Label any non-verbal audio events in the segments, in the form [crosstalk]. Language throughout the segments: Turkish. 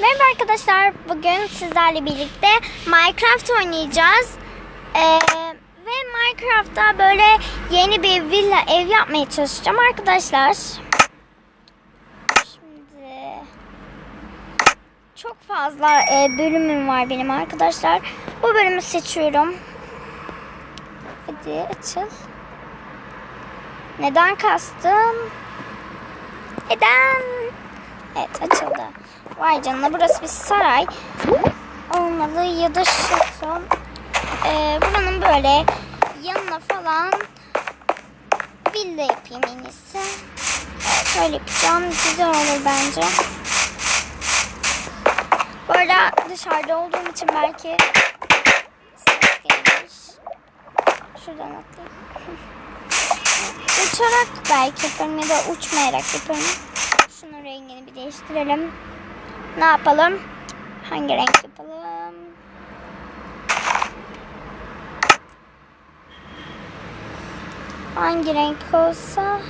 Merhaba arkadaşlar. Bugün sizlerle birlikte Minecraft oynayacağız. Ee, ve Minecraft'ta böyle yeni bir villa ev yapmaya çalışacağım arkadaşlar. Şimdi çok fazla e, bölümüm var benim arkadaşlar. Bu bölümü seçiyorum. Hadi açıl. Neden kastım? Neden? Evet açıldı. Vay canına burası bir saray. Olmalı ya da şato. Ee, buranın böyle yanına falan villa yapayım en iyisi. Şöyle yapacağım. Güzel olur bence. Bu arada dışarıda olduğum için belki ses gelir. Şuradan atlayayım. [laughs] Uçarak belki yaparım ya da uçmayarak yaparım. Şunun rengini bir değiştirelim. Ne yapalım? Hangi renk yapalım? Hangi renk olsa?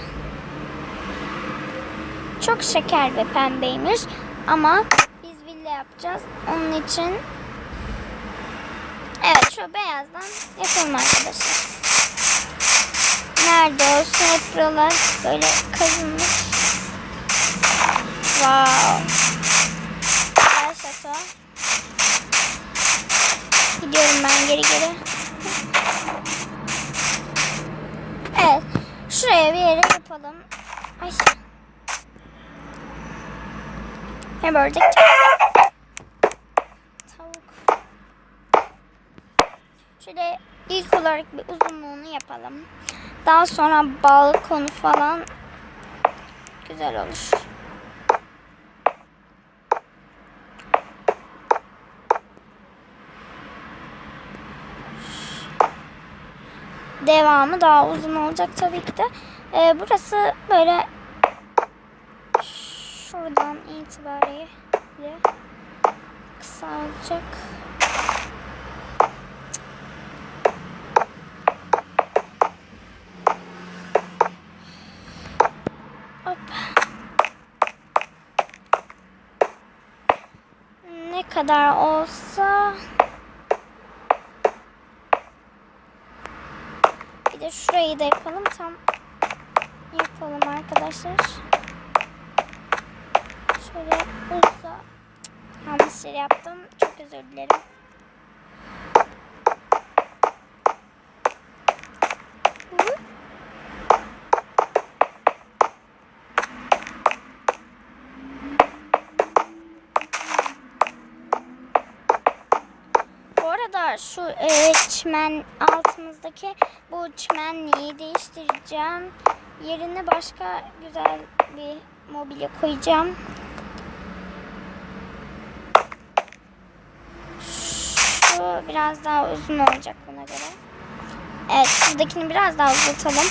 Çok şeker ve pembeymiş. Ama biz villa yapacağız. Onun için Evet şu beyazdan yapalım arkadaşlar. Nerede olsun hep buralar böyle kazınmış. Ben geri geri. Evet. Şuraya bir yere yapalım. Ay. Ne bördük? Tavuk. Şöyle ilk olarak bir uzunluğunu yapalım. Daha sonra balkonu falan güzel olur. Devamı daha uzun olacak tabii ki de. Ee, burası böyle şuradan itibariyle kısalacak. Ne kadar olsa Şurayı da yapalım. Tam yapalım arkadaşlar. Şöyle uza. Yanlış yaptım. Çok özür dilerim. Hı. Bu arada şu e, çimen altımızdaki bu çimenliği değiştireceğim. Yerine başka güzel bir mobilya koyacağım. Şu biraz daha uzun olacak buna göre. Evet şuradakini biraz daha uzatalım.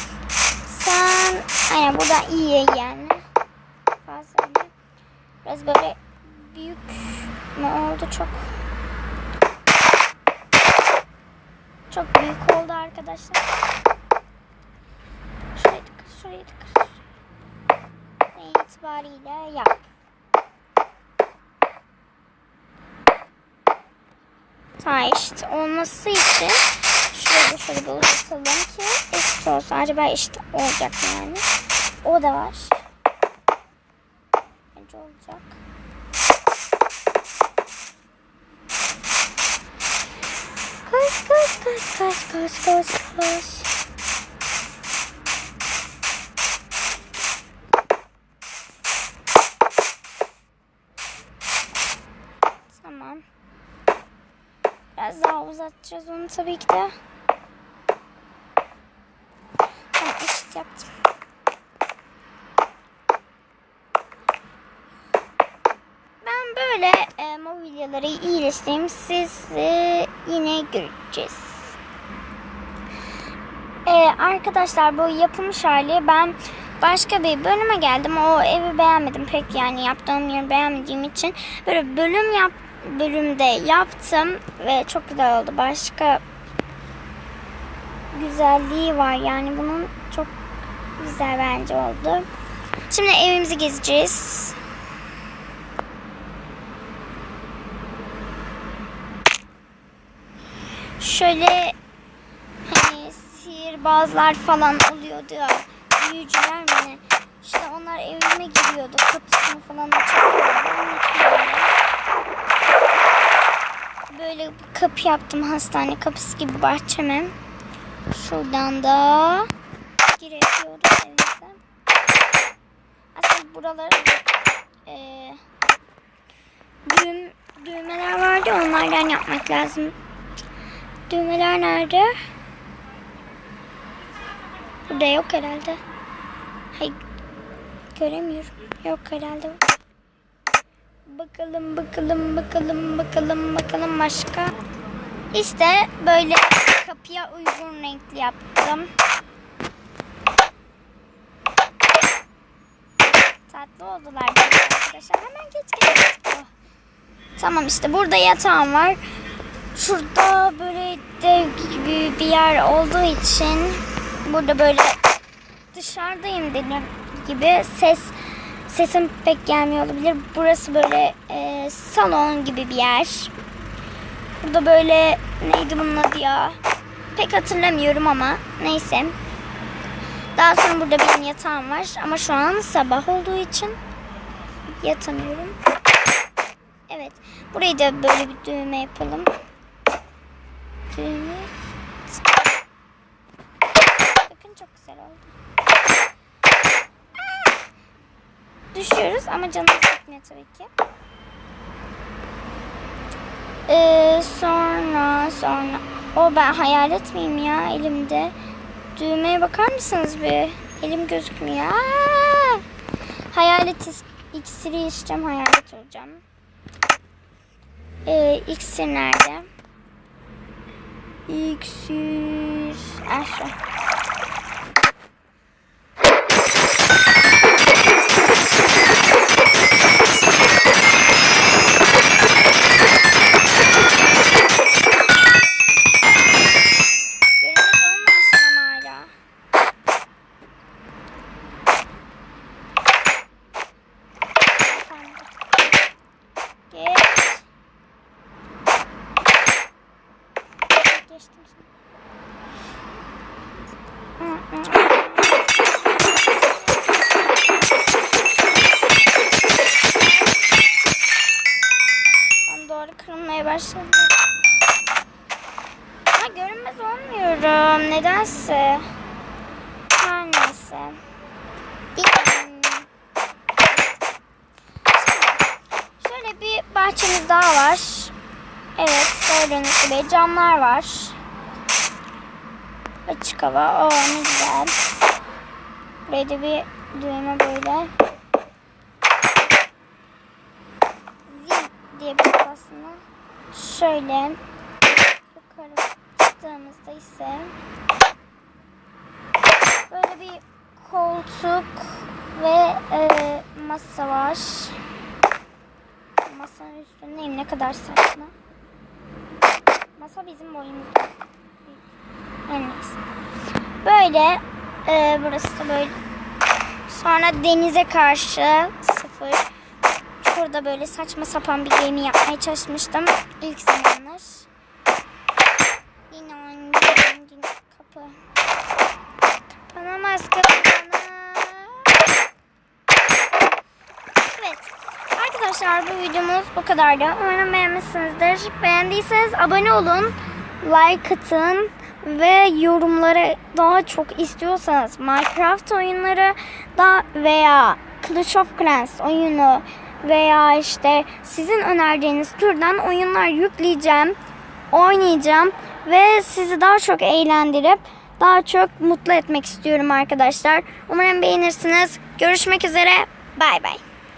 Sen aynen burada iyi yani. Fazla. Biraz böyle büyük mü oldu çok? Çok büyük oldu arkadaşlar. Şurayı tıkır, şurayı tıkır. Ve itibariyle yap. Daha eşit olması için şurayı da şöyle bir ki eşit olsun. Acaba eşit olacak mı yani? O da var. Bence olacak. Koş koş koş koş koş koş. Tamam. Biraz daha uzatacağız onu tabii ki de. Tamam eşit yaptım. Ben böyle e, mobilyaları iyileştireyim. Siz yine göreceğiz. E, arkadaşlar bu yapılmış hali ben başka bir bölüme geldim. O evi beğenmedim pek yani yaptığım yeri beğenmediğim için böyle bölüm yap bölümde yaptım ve çok güzel oldu. Başka güzelliği var yani bunun çok güzel bence oldu. Şimdi evimizi gezeceğiz. Şöyle hani sihirbazlar falan oluyordu ya. Büyücüler mi ne? İşte onlar evime giriyordu. Kapısını falan açıyordu. Böyle bir kapı yaptım hastane kapısı gibi bahçeme. Şuradan da girebiliyoruz evimize. Aslında buraları eee düğüm, düğmeler vardı onlardan yapmak lazım. Düğmeler nerede? Burada yok herhalde. Hayır. Göremiyorum. Yok herhalde. Bakalım bakalım bakalım bakalım bakalım başka. İşte böyle kapıya uygun renkli yaptım. Tatlı oldular arkadaşlar. Hemen geç. geç. Oh. Tamam işte burada yatağım var. Şurada böyle dev gibi bir yer olduğu için burada böyle dışarıdayım dediğim gibi ses sesim pek gelmiyor olabilir. Burası böyle e, salon gibi bir yer. Burada böyle neydi bunun adı ya? Pek hatırlamıyorum ama neyse. Daha sonra burada benim yatağım var ama şu an sabah olduğu için yatamıyorum. Evet. Burayı da böyle bir düğme yapalım. Düğme. Bakın çok güzel oldu. Düşüyoruz ama canımız sıkmıyor tabii ki. Ee, sonra sonra o ben hayal etmeyeyim ya elimde. Düğmeye bakar mısınız bir? Elim gözükmüyor. Aa! Hayalet is- iksiri içeceğim hayalet olacağım. Ee, iksir nerede? İksir. Aşağı. Hı. Ben doğru kırılmaya başladım. Ha görünmez olmuyorum. Nedense. Her neyse. Şöyle bir bahçemiz daha var. Evet gördüğünüz gibi camlar var. Açık hava. Oo ne güzel. Buraya da bir düğme böyle. Zil diye bir aslında. Şöyle yukarı çıktığımızda ise böyle bir koltuk ve e, masa var. Masanın üstündeyim ne kadar saçma. Masa bizim boyumuzda. Neyse. Böyle e, burası da böyle. Sonra denize karşı sıfır. Şurada böyle saçma sapan bir gemi yapmaya çalışmıştım ilk zamanlar. Yine aynı kapı. Kapanamaz kapanamaz. Evet. Arkadaşlar bu videomuz bu kadardı. Umarım beğenmişsinizdir. Beğendiyseniz abone olun. Like atın. Ve yorumlara daha çok istiyorsanız Minecraft oyunları da veya Clash of Clans oyunu veya işte sizin önerdiğiniz türden oyunlar yükleyeceğim, oynayacağım ve sizi daha çok eğlendirip daha çok mutlu etmek istiyorum arkadaşlar. Umarım beğenirsiniz. Görüşmek üzere. Bay bay.